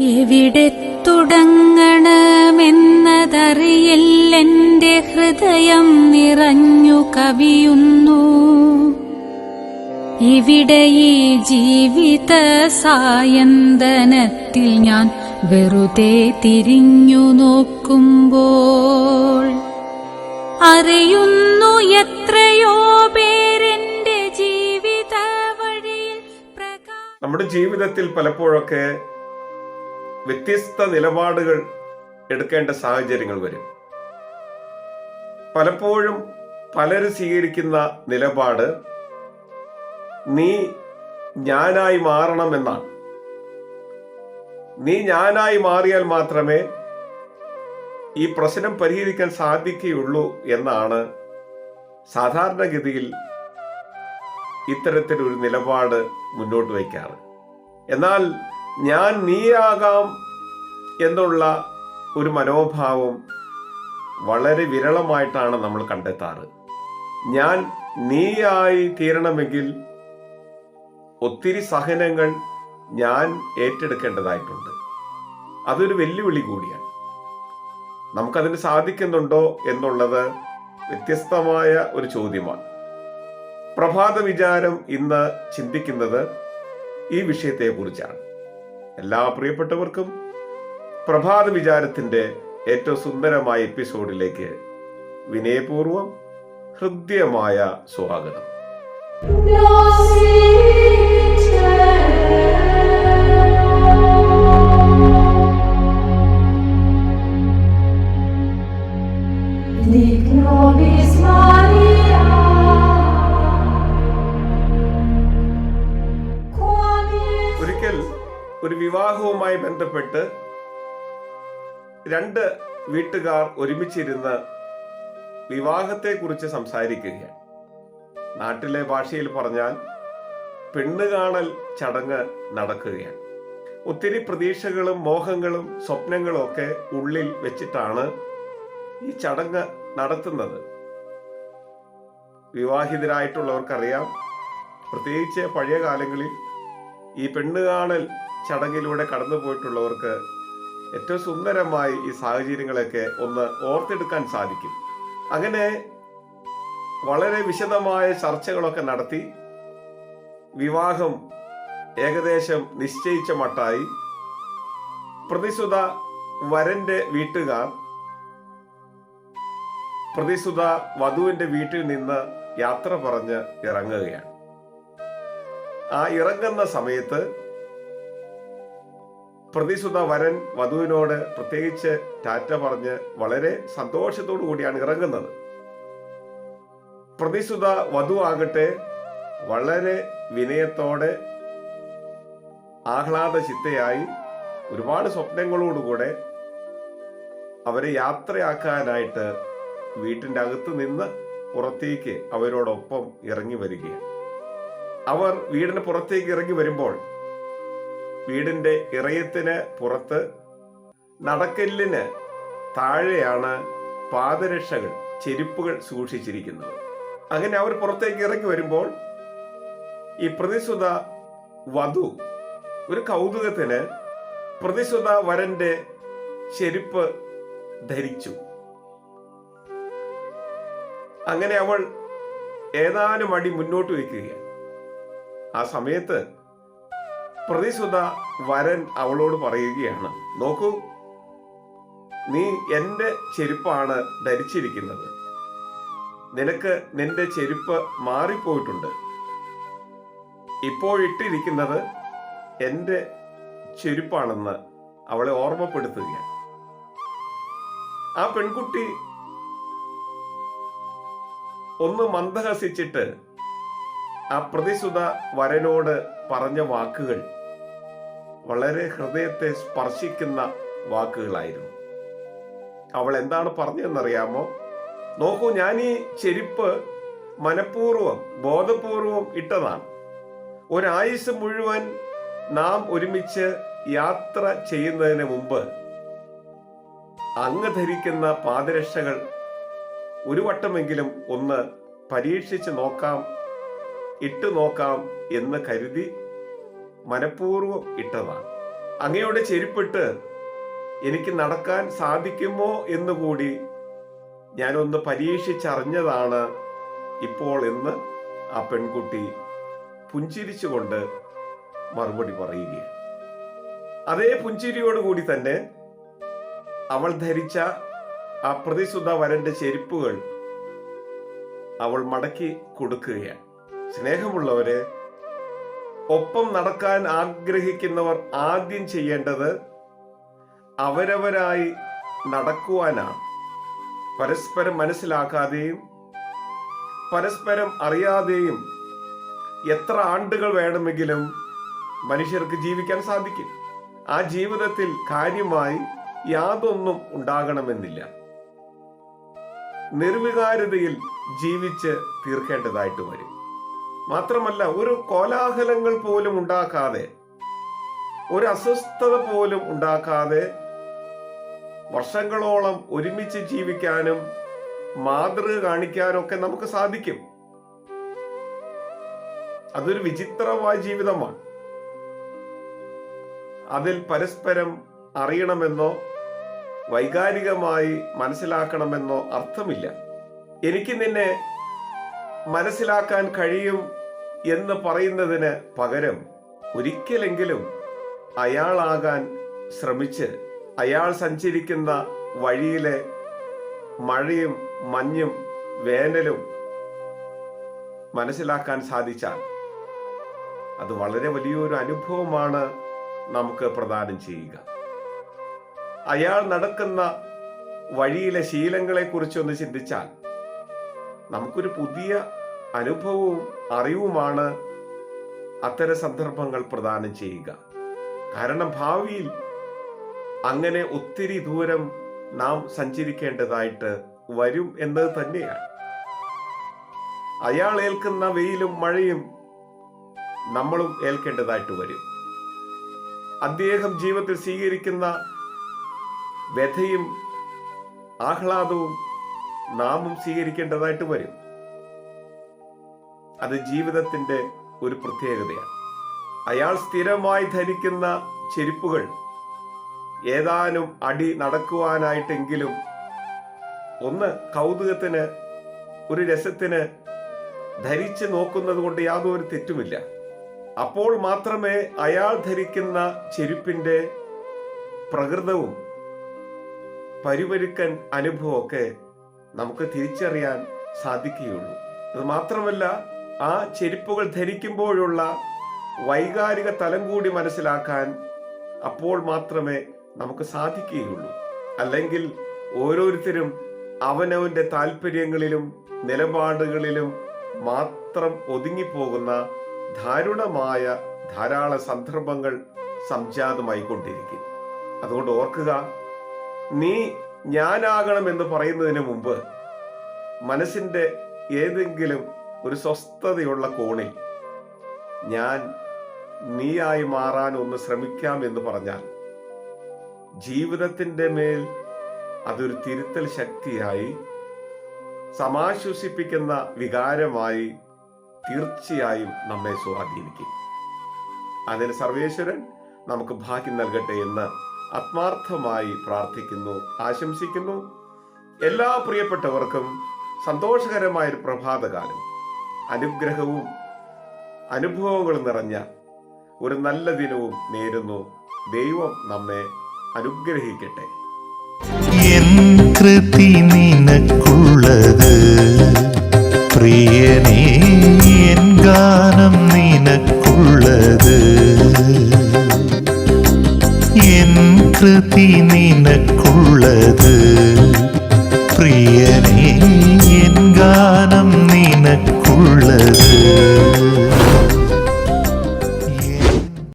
എവിടെ തുടങ്ങണമെന്നതറിയില്ലെന്റെ ഹൃദയം നിറഞ്ഞു കവിയുന്നു? ഇവിടെ ഈ ജീവിത സായന്തനത്തിൽ ഞാൻ വെറുതെ തിരിഞ്ഞു നോക്കുമ്പോൾ അറിയുന്നു എത്രയോ പേരെന്റെ ജീവിത വഴിയിൽ നമ്മുടെ ജീവിതത്തിൽ പലപ്പോഴൊക്കെ വ്യത്യസ്ത നിലപാടുകൾ എടുക്കേണ്ട സാഹചര്യങ്ങൾ വരും. പലപ്പോഴും പലരും സ്വീകരിക്കുന്ന നിലപാട് നീ ഞാനായി മാറണമെന്നാണ്. നീ ഞാനായി മാറിയാൽ മാത്രമേ ഈ പ്രശ്നം പരിഹരിക്കാൻ സാധിക്കുകയുള്ളൂ എന്നാണ് സാധാരണഗതിയിൽ ഇത്തരത്തിലൊരു നിലപാട് മുന്നോട്ട് വയ്ക്കാറ്. എന്നാൽ ഞാൻ നീയാകാം എന്നുള്ള ഒരു മനോഭാവം വളരെ വിരളമായിട്ടാണ് നമ്മൾ കണ്ടെത്താറ്. ഞാൻ നീയായി തീരണമെങ്കിൽ ഒത്തിരി സഹനങ്ങൾ ഞാൻ ഏറ്റെടുക്കേണ്ടതായിട്ടുണ്ട്. അതൊരു വെല്ലുവിളി കൂടിയാണ്. നമുക്കതിന് സാധിക്കുന്നുണ്ടോ എന്നുള്ളത് വ്യത്യസ്തമായ ഒരു ചോദ്യമാണ്. പ്രഭാത വിചാരം ഇന്ന് ചിന്തിക്കുന്നത് ഈ വിഷയത്തെക്കുറിച്ചാണ്. എല്ലാ പ്രിയപ്പെട്ടവർക്കും പ്രഭാത വിചാരത്തിന്റെ ഏറ്റവും സുന്ദരമായ എപ്പിസോഡിലേക്ക് വിനയപൂർവം ഹൃദ്യമായ സ്വാഗതം. രണ്ട് വീട്ടുകാർ ഒരുമിച്ചിരുന്ന് വിവാഹത്തെക്കുറിച്ച് സംസാരിക്കുകയാണ്. നാട്ടിലെ ഭാഷയിൽ പറഞ്ഞാൽ പെണ്ണ് കാണൽ ചടങ്ങ് നടക്കുകയാണ്. ഒത്തിരി പ്രതീക്ഷകളും മോഹങ്ങളും സ്വപ്നങ്ങളും ഒക്കെ ഉള്ളിൽ വെച്ചിട്ടാണ് ഈ ചടങ്ങ് നടത്തുന്നത്. വിവാഹിതരായിട്ടുള്ളവർക്കറിയാം പ്രത്യേകിച്ച് പഴയ കാലങ്ങളിൽ ഈ പെണ്ണ് കാണൽ ചടങ്ങിലൂടെ കടന്നു പോയിട്ടുള്ളവർക്ക് ഏറ്റവും സുന്ദരമായി ഈ സാഹചര്യങ്ങളൊക്കെ ഒന്ന് ഓർത്തെടുക്കാൻ സാധിക്കും. അങ്ങനെ വളരെ വിശദമായ ചർച്ചകളൊക്കെ നടത്തി വിവാഹം ഏകദേശം നിശ്ചയിച്ച മട്ടായി പ്രതിസുത വരന്റെ വീട്ടുകാർ പ്രതിസുത വധുവിന്റെ വീട്ടിൽ നിന്ന് യാത്ര പറഞ്ഞ് ഇറങ്ങുകയാണ്. ആ ഇറങ്ങുന്ന സമയത്ത് പ്രതിസുത വരൻ വധുവിനോട് പ്രത്യേകിച്ച് ടാറ്റ പറഞ്ഞ് വളരെ സന്തോഷത്തോടു കൂടിയാണ് ഇറങ്ങുന്നത്. പ്രതിസുത വധു ആകട്ടെ വളരെ വിനയത്തോടെ ആഹ്ലാദ ചിത്തയായി ഒരുപാട് സ്വപ്നങ്ങളോടുകൂടെ അവരെ യാത്രയാക്കാനായിട്ട് വീട്ടിന്റെ അകത്ത് നിന്ന് പുറത്തേക്ക് അവരോടൊപ്പം ഇറങ്ങി വരികയാണ്. അവർ വീടിന് പുറത്തേക്ക് ഇറങ്ങി വരുമ്പോൾ വീടിന്റെ ഇറയത്തിന് പുറത്ത് നടക്കല്ലിന് താഴെയാണ് പാദരക്ഷകൾ ചെരുപ്പുകൾ സൂക്ഷിച്ചിരിക്കുന്നത്. അങ്ങനെ അവർ പുറത്തേക്ക് ഇറങ്ങി വരുമ്പോൾ ഈ പ്രതിസുത വധു ഒരു കൗതുകത്തിന് പ്രതിസുത വരന്റെ ചെരുപ്പ് ധരിച്ചു. അങ്ങനെ അവൾ ഏതാനും അടി മുന്നോട്ട് വയ്ക്കുകയാണ്. ആ സമയത്ത് പ്രതിസുത വരൻ അവളോട് പറയുകയാണ്. നോക്കൂ നീ എന്റെ ചെരുപ്പാണ് ധരിച്ചിരിക്കുന്നത്. നിനക്ക് നിന്റെ ചെരുപ്പ് മാറിപ്പോയിട്ടുണ്ട്. ഇപ്പോഴിട്ടിരിക്കുന്നത് എന്റെ ചെരുപ്പാണെന്ന് അവളെ ഓർമ്മപ്പെടുത്തുകയാണ്. ആ പെൺകുട്ടി ഒന്ന് മന്ദഹസിച്ചിട്ട് ആ പ്രതിസുത വരനോട് പറഞ്ഞ വാക്കുകൾ വളരെ ഹൃദയത്തെ സ്പർശിക്കുന്ന വാക്കുകളായിരുന്നു. അവൾ എന്താണ് പറഞ്ഞതെന്നറിയാമോ? നോക്കൂ ഞാൻ ഈ ചെരുപ്പ് മനഃപൂർവം ബോധപൂർവം ഇട്ടതാണ്. ഒരായുസ് മുഴുവൻ നാം ഒരുമിച്ച് യാത്ര ചെയ്യുന്നതിന് മുമ്പ് അങ്ങ് ധരിക്കുന്ന പാദരക്ഷകൾ ഒരു വട്ടമെങ്കിലും ഒന്ന് പരീക്ഷിച്ച് നോക്കാം ഇട്ടു നോക്കാം എന്ന് കരുതി മനഃപൂർവം ഇട്ടതാണ്. അങ്ങയോടെ ചെരുപ്പിട്ട് എനിക്ക് നടക്കാൻ സാധിക്കുമോ എന്നുകൂടി ഞാനൊന്ന് പരീക്ഷിച്ചറിഞ്ഞതാണ് ഇപ്പോൾ എന്ന് ആ പെൺകുട്ടി പുഞ്ചിരിച്ചുകൊണ്ട് മറുപടി പറയുകയാണ്. അതേ പുഞ്ചിരിയോടുകൂടി തന്നെ അവൾ ധരിച്ച ആ പ്രതിസുധ വരന്റെ ചെരുപ്പുകൾ അവൾ മടക്കി കൊടുക്കുകയാണ്. സ്നേഹമുള്ളവരെ ഒപ്പം നടക്കാൻ ആഗ്രഹിക്കുന്നവർ ആദ്യം ചെയ്യേണ്ടത് അവരവരായി നടക്കുവാനാണ്. പരസ്പരം മനസ്സിലാക്കാതെയും പരസ്പരം അറിയാതെയും എത്ര ആണ്ടുകൾ വേണമെങ്കിലും മനുഷ്യർക്ക് ജീവിക്കാൻ സാധിക്കും. ആ ജീവിതത്തിൽ കാര്യമായി യാതൊന്നും ഉണ്ടാകണമെന്നില്ല. നിർവികാരതയിൽ ജീവിച്ച് തീർക്കേണ്ടതായിട്ട് വരും. മാത്രമല്ല ഒരു കോലാഹലങ്ങൾ പോലും ഉണ്ടാക്കാതെ ഒരു അസ്വസ്ഥത പോലും ഉണ്ടാക്കാതെ വർഷങ്ങളോളം ഒരുമിച്ച് ജീവിക്കാനും മാതൃക കാണിക്കാനും ഒക്കെ നമുക്ക് സാധിക്കും. അതൊരു വിചിത്രമായ ജീവിതമാണ്. അതിൽ പരസ്പരം അറിയണമെന്നോ വൈകാരികമായി മനസ്സിലാക്കണമെന്നോ അർത്ഥമില്ല. എനിക്ക് നിന്നെ മനസ്സിലാക്കാൻ കഴിയും എന്ന് പറയുന്നതിന് പകരം ഒരിക്കലെങ്കിലും അയാളാകാൻ ശ്രമിച്ച് അയാൾ സഞ്ചരിക്കുന്ന വഴിയിലെ മഴയും മഞ്ഞും വേനലും മനസ്സിലാക്കാൻ സാധിച്ചാൽ അത് വളരെ വലിയൊരു അനുഭവമാണ് നമുക്ക് പ്രദാനം ചെയ്യുക. അയാൾ നടക്കുന്ന വഴിയിലെ ശീലങ്ങളെ കുറിച്ചൊന്ന് ചിന്തിച്ചാൽ നമുക്കൊരു പുതിയ അനുഭവവും അറിവുമാണ് അത്തരം സന്ദർഭങ്ങൾ പ്രദാനം ചെയ്യുക. കാരണം ഭാവിയിൽ അങ്ങനെ ഒത്തിരി ദൂരം നാം സഞ്ചരിക്കേണ്ടതായിട്ട് വരും എന്നത് തന്നെയാണ്. അയാൾ ഏൽക്കുന്ന വെയിലും മഴയും നമ്മളും ഏൽക്കേണ്ടതായിട്ട് വരും. അദ്ദേഹം ജീവിതത്തിൽ സ്വീകരിക്കുന്ന വ്യഥയും ആഹ്ലാദവും നാമും സ്വീകരിക്കേണ്ടതായിട്ട് വരും. അത് ജീവിതത്തിന്റെ ഒരു പ്രത്യേകതയാണ്. അയാൾ സ്ഥിരമായി ധരിക്കുന്ന ചെരുപ്പുകൾ ഏതാനും അടി നടക്കുവാനായിട്ടെങ്കിലും ഒന്ന് കൗതുകത്തിന് ഒരു രസത്തിന് ധരിച്ചു നോക്കുന്നത് കൊണ്ട് യാതൊരു തെറ്റുമില്ല. അപ്പോൾ മാത്രമേ അയാൾ ധരിക്കുന്ന ചെരുപ്പിന്റെ പ്രകൃതവും പരിപരുക്കൻ അനുഭവമൊക്കെ നമുക്ക് തിരിച്ചറിയാൻ സാധിക്കുകയുള്ളൂ. അത് മാത്രമല്ല ആ ചെരുപ്പുകൾ ധരിക്കുമ്പോഴുള്ള വൈകാരിക തലം കൂടി മനസ്സിലാക്കാൻ അപ്പോൾ മാത്രമേ നമുക്ക് സാധിക്കുകയുള്ളൂ. അല്ലെങ്കിൽ ഓരോരുത്തരും അവനവന്റെ താല്പര്യങ്ങളിലും നിലപാടുകളിലും മാത്രം ഒതുങ്ങിപ്പോകുന്ന ദാരുണമായ ധാരാളം സന്ദർഭങ്ങൾ സംജാതമായി കൊണ്ടിരിക്കും അതുകൊണ്ട് ഓർക്കുക നീ ഞാനാകണം എന്ന് പറയുന്നതിന് മുമ്പ് മനസ്സിന്റെ ഏതെങ്കിലും ഒരു സ്വസ്ഥതയുള്ള കോണിൽ ഞാൻ നീയായി മാറാൻ ഒന്ന് ശ്രമിക്കാം എന്ന് പറഞ്ഞാൽ ജീവിതത്തിന്റെ മേൽ അതൊരു തിരുത്തൽ ശക്തിയായി സമാശ്വസിപ്പിക്കുന്ന വികാരമായി തീർച്ചയായും നമ്മെ സ്വാധീനിക്കും. അതിന് സർവേശ്വരൻ നമുക്ക് ഭാഗ്യം നൽകട്ടെ എന്ന് ആത്മാർത്ഥമായി പ്രാർത്ഥിക്കുന്നു ആശംസിക്കുന്നു. എല്ലാ പ്രിയപ്പെട്ടവർക്കും സന്തോഷകരമായൊരു പ്രഭാതകാലം. അനുഗ്രഹവും അനുഭവങ്ങളും നിറഞ്ഞ ഒരു നല്ല ദിനവും നേരുന്നു. ദൈവം നമ്മെ അനുഗ്രഹിക്കട്ടെ. എൻ കൃതി നിനക്കുള്ളത്. പ്രിയനേ എൻ ഗാനം നിനക്കുള്ളത്. എൻ കൃതി നിനക്കുള്ളത്. പ്രിയനേ